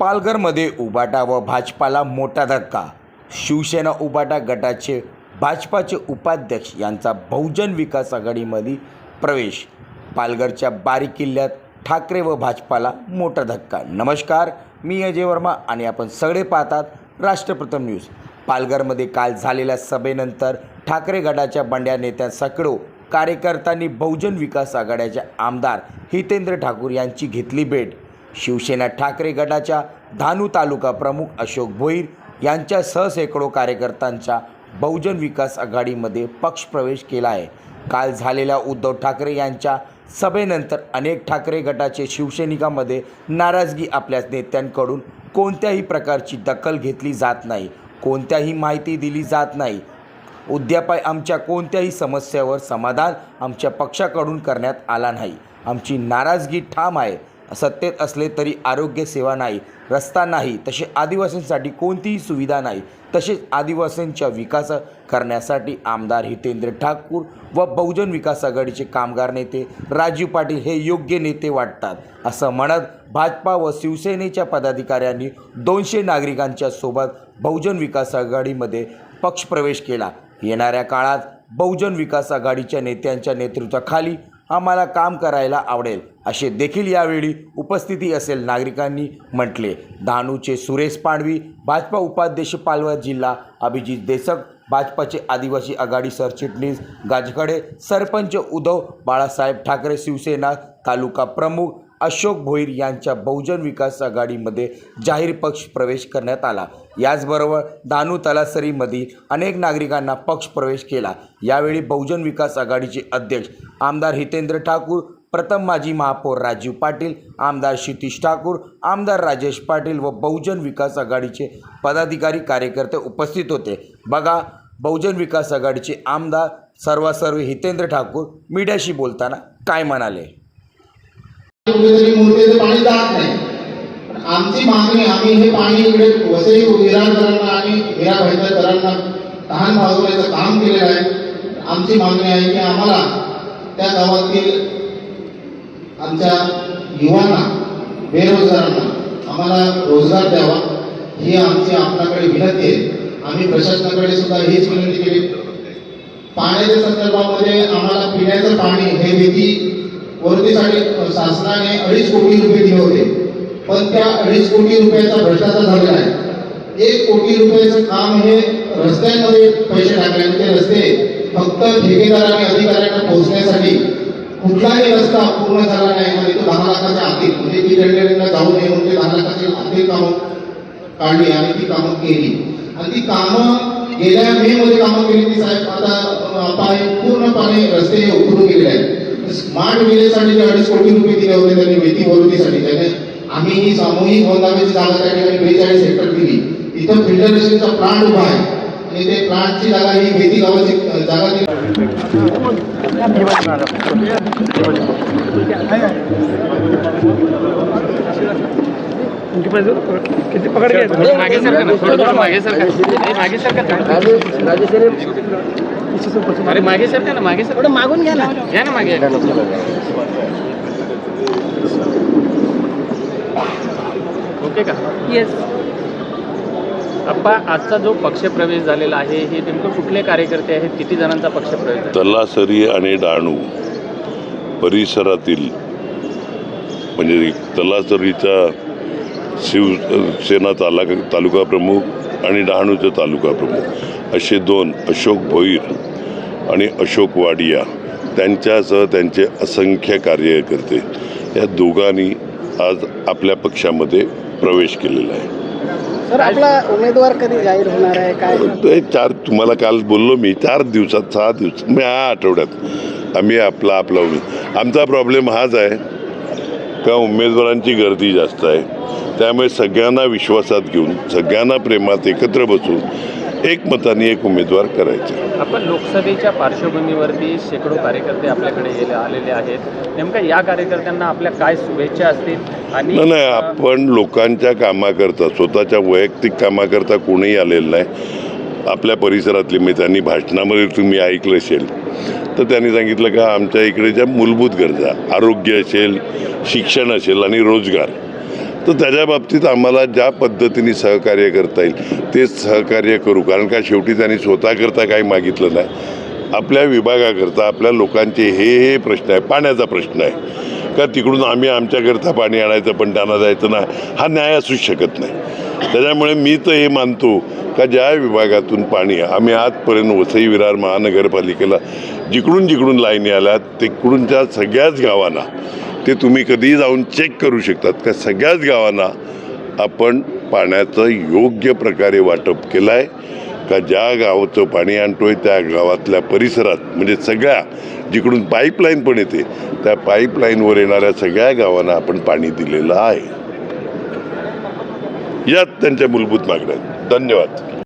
पालघरमध्ये उबाटा व भाजपाला मोठा धक्का. शिवसेना उबाटा गटाचे भाजपाचे उपाध्यक्ष यांचा बहुजन विकास आघाडीमध्ये प्रवेश. पालघरच्या बारीक किल्ल्यात ठाकरे व भाजपाला मोठा धक्का. नमस्कार मी अजय वर्मा आणि आपण सगळे पाहतात राष्ट्रप्रथम न्यूज. पालघरमध्ये काल झालेल्या सभेनंतर ठाकरे गटाच्या बंड्या नेत्या सकडो कार्यकर्त्यांनी बहुजन विकास आघाड्याचे आमदार हितेंद्र ठाकूर यांची घेतली भेट. शिवसेना ठाकरे गटाच्या धानू तालुका प्रमुख अशोक भोईर यांच्यासह शेकडो कार्यकर्त्यांचा बहुजन विकास आघाडीमध्ये पक्षप्रवेश केला आहे काल झालेल्या उद्धव ठाकरे यांच्या सभेनंतर अनेक ठाकरे गटाचे शिवसैनिकांमध्ये नाराजगी आपल्या नेत्यांकडून कोणत्याही प्रकारची दखल घेतली जात नाही कोणत्याही माहिती दिली जात नाही. उद्यापाय आमच्या कोणत्याही समस्येवर समाधान आमच्या पक्षाकडून करण्यात आला नाही. आमची नाराजगी ठाम आहे. सत्तेत असले तरी आरोग्य सेवा नाही रस्ता नाही तसे आदिवासींसाठी कोणतीही सुविधा नाही तसेच आदिवासींच्या विकास करण्यासाठी आमदार हितेंद्र ठाकूर व बहुजन विकास आघाडीचे कामगार नेते राजीव पाटील हे योग्य नेते वाटतात. असं म्हणत भाजपा व शिवसेनेच्या पदाधिकाऱ्यांनी दोनशे नागरिकांच्या सोबत बहुजन विकास आघाडीमध्ये पक्षप्रवेश केला. येणाऱ्या काळात बहुजन विकास आघाडीच्या नेत्यांच्या नेतृत्वाखाली आम्हाला काम करायला आवडेल. असे देखील यावेळी उपस्थिती असेल नागरिकांनी म्हटले. डहाणूचे सुरेश पाडवी भाजपा उपाध्यक्ष पालवा जिल्हा अभिजित देसक भाजपाचे आदिवासी आघाडी सरचिटणीस गाजखडे सरपंच उद्धव बाळासाहेब ठाकरे शिवसेना तालुका प्रमुख अशोक भोईर यांच्या बहुजन विकास आघाडीमध्ये जाहीर पक्ष प्रवेश करण्यात आला. याचबरोबर दानू तलासरीमधील अनेक नागरिकांना पक्ष प्रवेश केला. यावेळी बहुजन विकास आघाडीचे अध्यक्ष आमदार हितेंद्र ठाकूर प्रथम माजी महापौर राजीव पाटील आमदार क्षितिश ठाकूर आमदार राजेश पाटील व बहुजन विकास आघाडीचे पदाधिकारी कार्यकर्ते उपस्थित होते. बघा बहुजन विकास आघाडीचे आमदार सर्वासर्व हितेंद्र ठाकूर मीडियाशी बोलताना काय म्हणाले? कुठेतरी मूर्तीचं पाणी जात नाही. आमची मागणी आम्ही हे पाणी इकडे वसई विरारकरांना आणि हिरा भाईकरांना तहान भागवण्याचं काम केलेलं आहे. आमची मागणी आहे की आम्हाला त्या गावातील आमच्या युवांना बेरोजगारांना आम्हाला रोजगार द्यावा ही आमची आपल्याकडे विनंती आहे. आम्ही प्रशासनाकडे सुद्धा हीच विनंती केली. पाण्याच्या संदर्भामध्ये आम्हाला पिण्याचं पाणी हे देखील वरतीसाठी शासनाने अडीच कोटी रुपये दिले होते. पण त्या अडीच कोटी रुपयाचा भ्रष्टाचार झालेला आहे. एक कोटी रुपयाचं काम हे रस्त्यांमध्ये पैसे टाकले आणि ते रस्ते फक्त ठेकेदार आणि अधिकाऱ्यांना पोहोचण्यासाठी कुठलाही रस्ता पूर्ण झाला नाही. म्हणजे तो दहा लाखाच्या आतील म्हणजे ती टेंडरिंगला जाऊ नये म्हणजे ते दहा लाखाची आतील कामं काढली आणि ती कामं केली. आणि ती कामं गेल्या मे मध्ये कामं केली ती साहेब. आता पाय पूर्णपणे रस्ते उघडून गेलेले आहेत. स्मार्ट विलेजसाठी जे अडीच कोटी रुपये दिले होते त्यांनी मेथी वरुतीसाठी त्याने आम्ही ही सामूहिक गोंदाबाची जागा त्या ठिकाणी बेचाळीस हेक्टर दिली. तिथं फिल्टरेशनचा प्लांट उभा आहे. आणि ते प्लांटची जागा ही मेथी गावाची जागा किती पकड मागे सरका ना. थोडं थोडं मागे सरका. अरे मागे सरका ना मागे सरका मागून घ्या ना. घ्या ना मागे. ओके का? येस आप्पा आजचा जो पक्षप्रवेश झालेला आहे हे नेमकं कुठले कार्यकर्ते आहेत? किती जणांचा पक्षप्रवेश झाला? तलासरी आणि डहाणू परिसरातील म्हणजे तलासरीचा शिवसेना तालुका तालुका प्रमुख आणि डहाणूचा तालुका प्रमुख असे दोन अशोक भोईर आणि अशोक वाडिया त्यांच्यासह त्यांचे असंख्य कार्यकर्ते या दोघांनी आज आपल्या पक्षामध्ये प्रवेश केलेला आहे. सर आपला उमेदवार कधी जाहीर होणार आहे? काय ते चार तुम्हाला काल बोललो मी चार दिवसात सहा दिवस मी हा आठवड्यात आम्ही आपला आपला उमेद आमचा प्रॉब्लेम हाच आहे. का उमेदवारांची गर्दी जास्त आहे. त्यामुळे सगळ्यांना विश्वासात घेऊन सगळ्यांना प्रेमात एकत्र बसून एक मताने एक उमेदवार करायचा. आपण लोकसभेच्या पार्श्वभूमीवरती शेकडो कार्यकर्ते आपल्याकडे गेले आलेले आहेत. नेमकं या कार्यकर्त्यांना आपल्या काय शुभेच्छा असतील? आणि नाही नाही आपण लोकांच्या कामाकरता स्वतःच्या वैयक्तिक कामाकरता कोणीही आलेलं नाही. आपल्या परिसरातले मी त्यांनी भाषणामध्ये तुम्ही ऐकलं असेल. तर त्यांनी सांगितलं का आमच्या इकडे ज्या मूलभूत गरजा आरोग्य असेल शिक्षण असेल आणि रोजगार. तर त्याच्या बाबतीत आम्हाला ज्या पद्धतीने सहकार्य करता येईल तेच सहकार्य करू. कारण का शेवटी त्यांनी स्वतःकरता काही मागितलं नाही. आपल्या विभागाकरता आपल्या लोकांचे हे हे प्रश्न आहे पाण्याचा प्रश्न आहे. का तिकडून आम्ही आमच्याकरता पाणी आणायचं पण त्यांना जायचं ना हा न्याय असूच शकत नाही. त्याच्यामुळे मी तर हे मानतो का ज्या विभागातून पाणी आम्ही आजपर्यंत वसई विरार महानगरपालिकेला जिकडून जिकडून लाईनी आल्यात तिकडूनच्या सगळ्याच गावांना ते तुम्ही कधीही जाऊन चेक करू शकतात. का सगळ्याच गावांना आपण पाण्याचं योग्य प्रकारे वाटप केलं आहे का ज्या गावाचं पाणी आणतोय त्या गावातल्या परिसरात म्हणजे सगळ्या जिकडून पाईपलाईन पण येते त्या पाईपलाईनवर येणाऱ्या सगळ्या गावांना आपण पाणी दिलेलं आहे. यात त्यांच्या मूलभूत मागण्या धन्यवाद.